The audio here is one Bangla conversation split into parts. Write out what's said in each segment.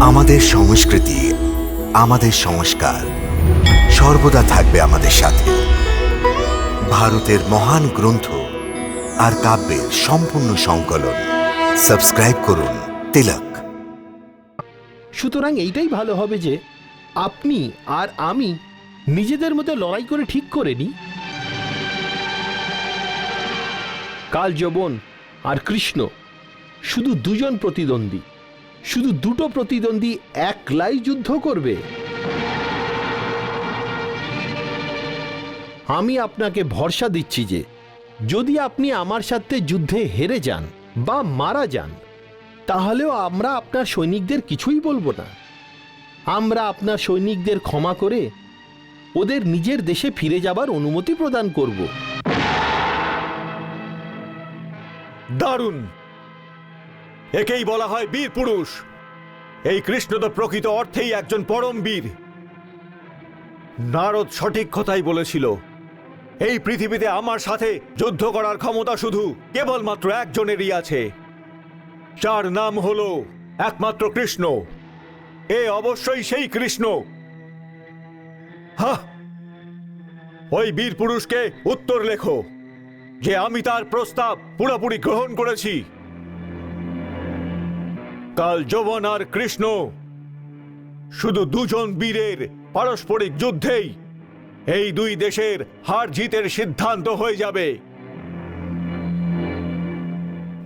আমাদের সংস্কৃতি, আমাদের সংস্কার সর্বদা থাকবে আমাদের সাথে। ভারতের মহান গ্রন্থ আর কাব্যের সম্পূর্ণ সংকলন। সাবস্ক্রাইব করুন তিলক। সুতরাং এইটাই ভালো হবে যে আপনি আর আমি নিজেদের মধ্যে লড়াই করে ঠিক করে নিই। কাল যবন আর কৃষ্ণ শুধু দুজন প্রতিদ্বন্দ্বী। শুধু দুটো প্রতিদ্বন্দ্বী একলাই যুদ্ধ করবে। আমি আপনাকে ভরসা দিচ্ছি যে, যদি আপনি আমার সাথে যুদ্ধে হেরে যান বা মারা যান, তাহলেও আমরা আপনার সৈনিকদের কিছুই বলব না। আমরা আপনার সৈনিকদের ক্ষমা করে ওদের নিজের দেশে ফিরে যাবার অনুমতি প্রদান করব। দারুণ! একেই বলা হয় বীর পুরুষ। এই কৃষ্ণ তো প্রকৃত অর্থেই একজন পরম বীর। নারদ সঠিক কথাই বলেছিল। এই পৃথিবীতে আমার সাথে যুদ্ধ করার ক্ষমতা শুধু কেবলমাত্র একজনেরই আছে। যার নাম হল একমাত্র কৃষ্ণ। এ অবশ্যই সেই কৃষ্ণ। ওই বীর পুরুষকে উত্তর লেখো, যে আমি তার প্রস্তাব পুরোপুরি গ্রহণ করেছি। কাল যৌবন আর কৃষ্ণ। শুধু দুজন বীরের পারস্পরিক যুদ্ধেই এই দুই দেশের হার জিতের সিদ্ধান্ত হয়ে যাবে।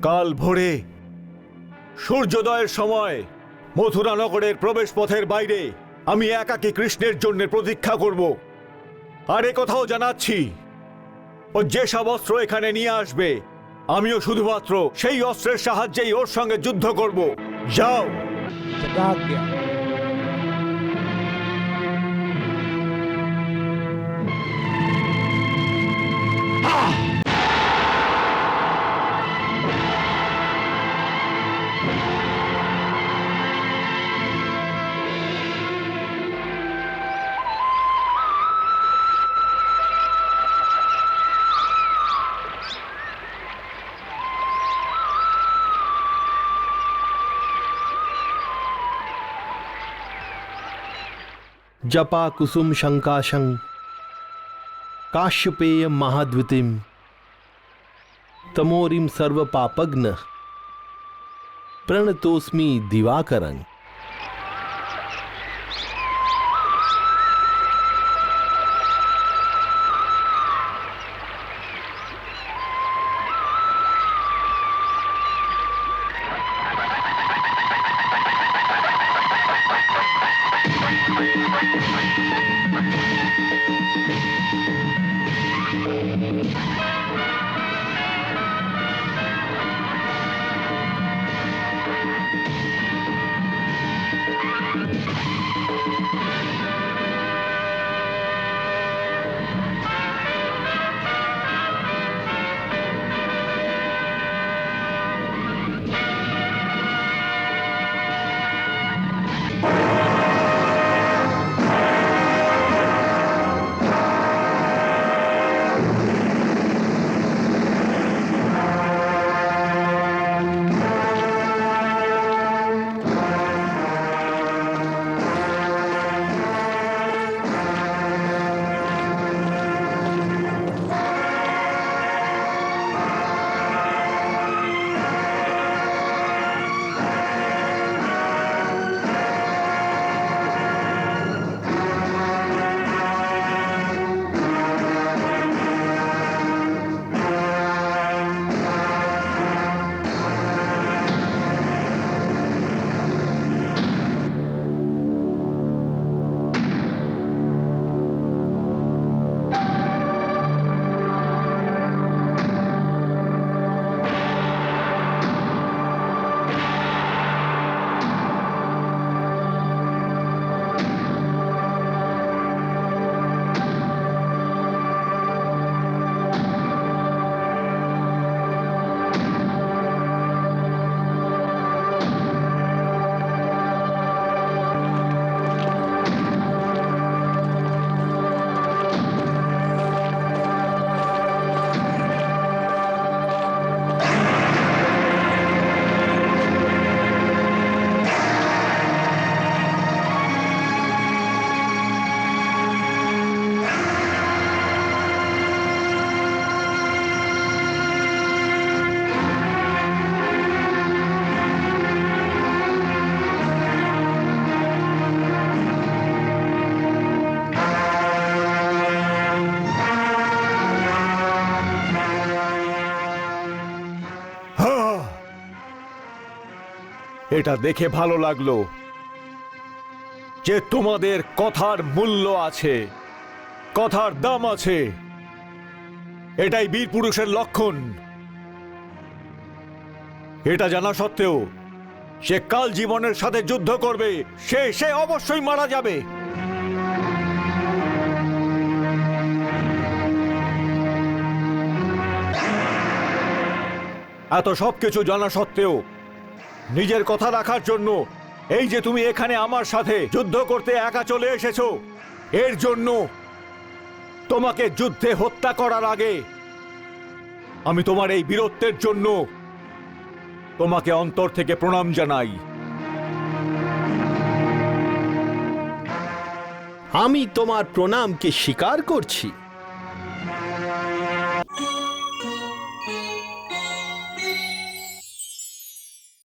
কাল ভোরে সূর্যোদয়ের সময় মথুরা নগরের প্রবেশ পথের বাইরে আমি একাকী কৃষ্ণের জন্য প্রতীক্ষা করব। আর কথাও জানাচ্ছি। ও যেসব অস্ত্র এখানে নিয়ে আসবে আমিও শুধুমাত্র সেই অস্ত্রের সাহায্যেই ওর সঙ্গে যুদ্ধ করব। যাও। જપા કુસુમ શંકાશં કાશ્યપેય મહાદ્વિતિમ તમોરીમ સર્વ પાપગ્ન પ્રણતોસ્મી દિવાકરંગ এটা দেখে ভালো লাগল যে তোমাদের কথার মূল্য আছে, কথার দাম আছে। এটাই বীর পুরুষের লক্ষণ। এটা জানা সত্ত্বেও সে কাল জীবনের সাথে যুদ্ধ করবে, সে সে অবশ্যই মারা যাবে। এত সবকিছু জানা সত্ত্বেও নিজের কথা রাখার জন্য। এই যে তুমি এখানে আমার সাথে যুদ্ধ করতে একা চলে এসেছ, এর জন্য তোমাকে যুদ্ধে হত্যা করার আগে আমি তোমার এই বীরত্বের জন্য তোমাকে অন্তর থেকে প্রণাম জানাই। আমি তোমার প্রণামকে স্বীকার করছি।